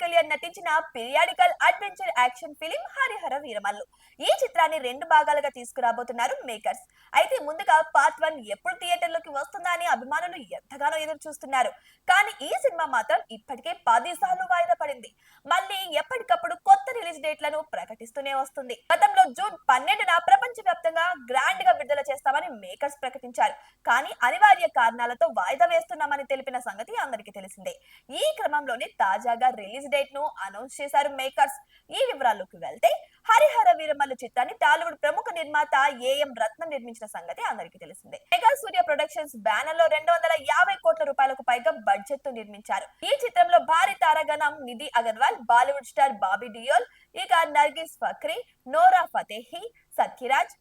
పవన్ కళ్యాణ్ నటించిన periodical adventure action film Harihara Veeramallu. ఈ చిత్రాన్ని రెండు భాగాలుగా తీసుకురాబోతున్నారు మేకర్స్. అయితే ముందుగా పార్ట్ వన్ ఎప్పుడు థియేటర్లోకి వస్తుందా అని అభిమానులు ఎంతగానో ఎదురు చూస్తున్నారు కానీ ఈ సినిమా మాత్రం ఇప్పటికే పది సార్లు వాయిదా పడింది. మళ్ళీ ఎప్పటికప్పుడు కొత్త రిలీజ్ డేట్లను ప్రకటిస్తూనే వస్తుంది. గతంలో జూన్ పన్నెండున ప్రపంచ వ్యాప్తంగా గ్రాండ్గా విడుదల చేస్తామని మేకర్స్ ప్రకటించారు. కానీ అనివార్య కారణాలతో వాయిదా వేస్తున్నామని తెలిపిన సంగతి అందరికీ తెలిసిందే. ఈ క్రమంలోనే తాజాగా రిలీజ్ డేట్ను అనౌన్స్ చేశారు మేకర్స్. ఈ వివరాల్లోకి వెళ్తే హరిహర వీరమల్లు చిత్రాన్ని టాలీవుడ్ ప్రముఖ నిర్మాత ఏఎం రత్నం నిర్మించిన సంగతి అందరికీ తెలిసిందే. మెగా సూర్య ప్రొడక్షన్స్ బ్యానర్లో రెండు వందల యాభై కోట్ల రూపాయలకు పైగా బడ్జెట్తో నిర్మించారు. ఈ చిత్రంలో భారీ తారాగణం నిధి అగర్వాల్ బాలీవుడ్ స్టార్ బాబీ డియోల్ ఇక నర్గిస్ ఫక్రీ నోరా ఫతేహి సత్యరాజ్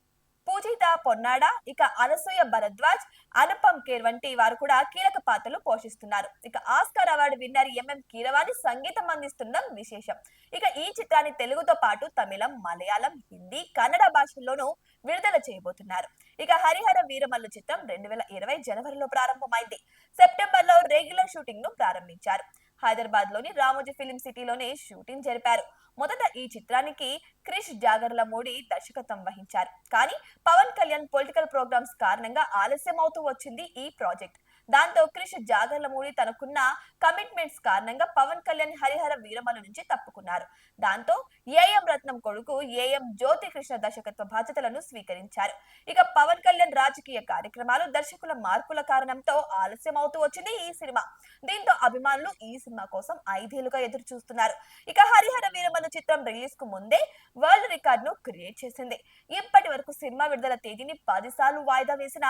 పూజిత పొన్నాడ ఇక అనసూయ భరద్వాజ్ అనుపమ్ కేర్ వంటి వారు కూడా కీలక పాత్రలు పోషిస్తున్నారు. ఇక Oscar award winner M M Keeravani సంగీతం అందిస్తుండడం విశేషం. ఇక ఈ చిత్రాన్ని తెలుగుతో పాటు తమిళం మలయాళం హిందీ కన్నడ భాషల్లోనూ విడుదల చేయబోతున్నారు. ఇక హరిహర వీరమల్లు చిత్రం రెండు వేల ఇరవై జనవరిలో ప్రారంభమైంది. సెప్టెంబర్లో రెగ్యులర్ షూటింగ్ను ప్రారంభించారు. హైదరాబాద్లోని రామోజీ ఫిలిం సిటీలోనే షూటింగ్ జరిపారు. మొదట ఈ చిత్రానికి క్రిష్ జాగర్ల జాగర్లమూడి దర్శకత్వం వహించారు. కానీ పవన్ కళ్యాణ్ పొలిటికల్ ప్రోగ్రామ్స్ కారణంగా ఆలస్యం అవుతూ వచ్చింది ఈ ప్రాజెక్ట్. దాంతో క్రిష్ జాగర్ల మూడి తనకున్న కమిట్మెంట్స్ కారణంగా పవన్ కళ్యాణ్ హరిహర వీరమల నుంచి తప్పుకున్నారు. దాంతో ఏఎం రత్నం కొడుకు ఏఎం జ్యోతి కృష్ణ దర్శకత్వ బాధ్యతలను స్వీకరించారు. ఇక పవన్ కళ్యాణ్ రాజకీయ కార్యక్రమాలు దర్శకుల మార్పుల కారణంతో ఆలస్యం అవుతూ వచ్చింది ఈ సినిమా. దీంతో అభిమానులు ఈ సినిమా కోసం ఐదేళ్ళుగా ఎదురు చూస్తున్నారు ఇక హరిహర వీరమల చిత్రం రిలీజ్కు ముందే వరల్డ్ రికార్డ్ను క్రియేట్ చేసింది. ఇప్పటి వరకు సినిమా విడుదల తేదీని పది సార్లు వాయిదా వేసిన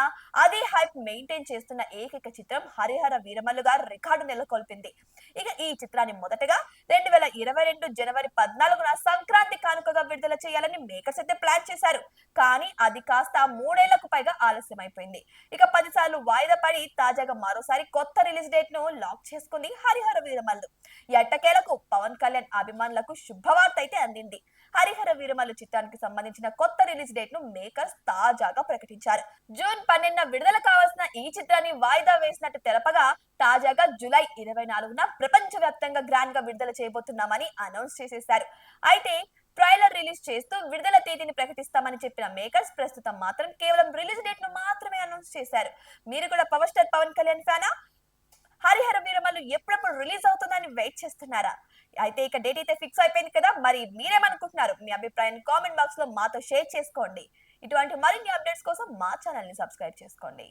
అదే హైప్ మెయింటైన్ చేస్తున్న ఏకైక చిత్రం హరిహర వీరమల్లుగా రికార్డు నెలకొల్పింది. ఇక ఈ చిత్రాన్ని మొదటగా రెండు వేల ఇరవై రెండు జనవరి పద్నాలుగున సంక్రాంతి కానుకగా విడుదల చేయాలని మేకర్స్ అయితే ప్లాన్ చేశారు. కానీ అది కాస్త మూడేళ్ళకు పైగా ఆలస్యం అయిపోయింది ఇక పది సార్లు వాయిదా పడి తాజాగా మరోసారి కొత్త రిలీజ్ డేట్ను లాక్ చేసుకుంది హరిహర వీరమల్లు. ఎట్టకేలకు పవన్ కళ్యాణ్ అభిమానులకు శుభవార్త అయితే అందింది. హరిహర వీరమల్లు చిత్రానికి సంబంధించిన కొత్త రిలీజ్ డేట్ను మేకర్స్ తాజాగా ప్రకటించారు. జూన్ పన్నెండున విడుదల కావాల్సిన ఈ చిత్రాన్ని వాయిదా వేసినట్టు తెలపగా తాజాగా జూలై ఇరవై నాలుగున ప్రపంచ వ్యాప్తంగా గ్రాండ్గా విడుదల చేయబోతున్నామని అనౌన్స్ చేసేశారు. అయితే ట్రైలర్ రిలీజ్ చేస్తూ విడుదల తేదీని ప్రకటిస్తామని చెప్పిన మేకర్స్ ప్రస్తుతం మాత్రం కేవలం రిలీజ్ డేట్ను మాత్రమే అనౌన్స్ చేశారు. మీరు కూడా పవర్ స్టార్ పవన్ కళ్యాణ్ ఫ్యానా? హరిహర వీరమల్లు ఎప్పుడప్పుడు రిలీజ్ అవుతుందని వెయిట్ చేస్తున్నారా? అయితే ఇక డేట్ అయితే ఫిక్స్ అయిపోయింది కదా మరి మీరేమనుకుంటున్నారు? మీ అభిప్రాయాన్ని కామెంట్ బాక్స్లో మాతో షేర్ చేసుకోండి. ఇటువంటి మరిన్ని అప్డేట్స్ కోసం మా ఛానల్ని సబ్స్క్రైబ్ చేసుకోండి.